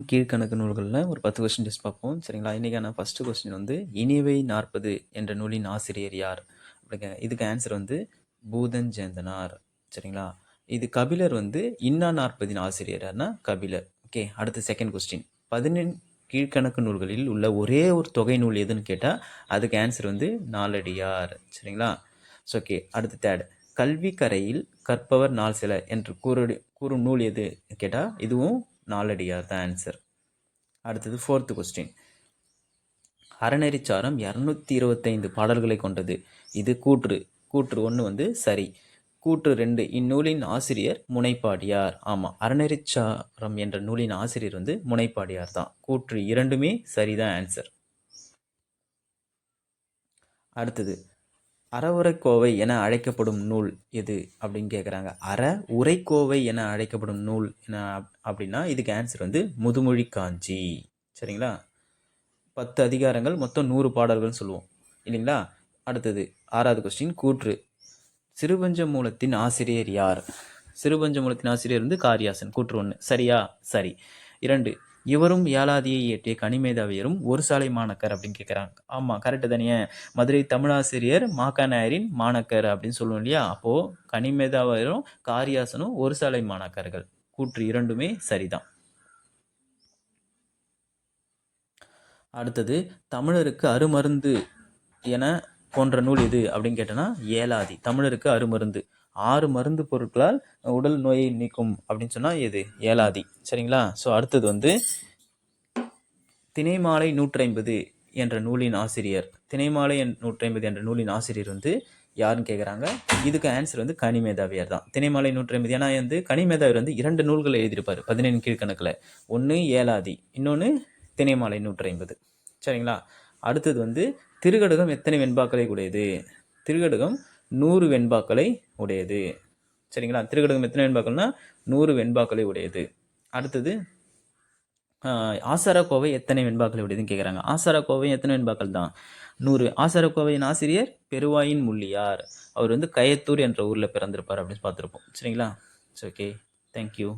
கீழ்க்கணக்கு நூல்களில் ஒரு பத்து கொஸ்டின் டெஸ்ட் பார்ப்போம். சரிங்களா? இன்றைக்கான ஃபஸ்ட்டு கொஸ்டின் வந்து இனிவை நாற்பது என்ற நூலின் ஆசிரியர் யார்? அப்படிங்க இதுக்கு ஆன்சர் வந்து பூதன் ஜெயந்தனார். சரிங்களா? இது கபிலர் வந்து இன்னா நாற்பதின் ஆசிரியர் யாருன்னா கபிலர். ஓகே அடுத்து செகண்ட் கொஸ்டின் பதினெண் கீழ்க்கணக்கு நூல்களில் உள்ள ஒரே ஒரு தொகை நூல் எதுன்னு கேட்டால் அதுக்கு ஆன்சர் வந்து நாலடியார். சரிங்களா? ஸோ ஓகே அடுத்து தேர்ட் கல்வி கரையில் கற்பவர் நாள் சில என்று கூறு கூறும் நூல் எது? கேட்டால் இதுவும் நாலடியார் தான் ஆன்சர் அடுத்தது ஃபோர்த்து கொஸ்டின் அறநெறிச்சாரம் இரநூத்தி இருபத்தைந்து பாடல்களை கொண்டது. இது கூற்று. கூற்று ஒன்று வந்து சரி. கூற்று ரெண்டு இந்நூலின் ஆசிரியர் முனைப்பாடியார். ஆமாம் அறநெறிச்சாரம் என்ற நூலின் ஆசிரியர் வந்து முனைப்பாடியார் தான். கூற்று இரண்டுமே சரிதான் ஆன்சர் அடுத்தது அறவுரைக்கோவை என அழைக்கப்படும் நூல் எது அப்படின்னு கேட்குறாங்க அற உரைக்கோவை என அழைக்கப்படும் நூல் என அப்படின்னா இதுக்கு ஆன்சர் வந்து முதுமொழி காஞ்சி. சரிங்களா? பத்து அதிகாரங்கள் மொத்தம் நூறு பாடல்கள்னு சொல்லுவோம். இல்லைங்களா? அடுத்தது ஆறாவது கொஸ்டின் கூற்று. சிறுபஞ்ச மூலத்தின் ஆசிரியர் யார்? சிறுபஞ்ச மூலத்தின் ஆசிரியர் வந்து காரியாசன் கூற்று ஒன்று சரியா? சரி. இரண்டு இவரும் ஏலாதியை இயற்றிய கனிமேதாவியரும் ஒரு சாலை மாணக்கர் அப்படின்னு கேட்குறாங்க ஆமாம் கரெக்டு தானே. மதுரை தமிழாசிரியர் மாக்கா நாயரின் மாணக்கர் அப்படின்னு சொல்லுவோம் இல்லையா? அப்போது கனிமேதாவியரும் காரியாசனும் ஒரு சாலை மாணக்கர்கள். கூற்று இரண்டுமே சரிதான். அடுத்தது தமிழருக்கு அருமருந்து என போன்ற நூல் இது அப்படின்னு கேட்டோன்னா ஏலாதி. தமிழருக்கு அருமருந்து. ஆறு மருந்து பொருட்களால் உடல் நோயை நீக்கும் அப்படின்னு சொன்னால் எது ஏலாதி சரிங்களா? ஸோ அடுத்தது வந்து தினைமாலை நூற்றி ஐம்பது என்ற நூலின் ஆசிரியர். தினைமாலை நூற்றி ஐம்பது என்ற நூலின் ஆசிரியர் வந்து யாருன்னு கேட்குறாங்க இதுக்கு ஆன்சர் வந்து கனிமேதாவியார் தான். தினைமாலை நூற்றி ஐம்பது ஏன்னா வந்து கனிமேதாவியர் வந்து இரண்டு நூல்களை எழுதியிருப்பார். பதினேழு கீழ்கணக்கில். ஒன்று ஏலாதி இன்னொன்று தினைமாலை நூற்றி ஐம்பது சரிங்களா? அடுத்தது வந்து திருகடுகம் எத்தனை வெண்பாக்களை கூடியது திருகடுகம் நூறு வெண்பாக்களை உடையது. சரிங்களா? திருக்கடகம் எத்தனை வெண்பாக்கள்னா நூறு வெண்பாக்களை உடையது. அடுத்தது ஆசார கோவை எத்தனை வெண்பாக்களை உடையதுன்னு கேட்குறாங்க ஆசார கோவை எத்தனை வெண்பாக்கள் தான்? நூறு. ஆசார கோவையின் ஆசிரியர் பெருவாயின் முள்ளியார். அவர் வந்து கயத்தூர் என்ற ஊரில் பிறந்திருப்பார் அப்படின்னு பார்த்துருப்போம். சரிங்களா? It's okay thank you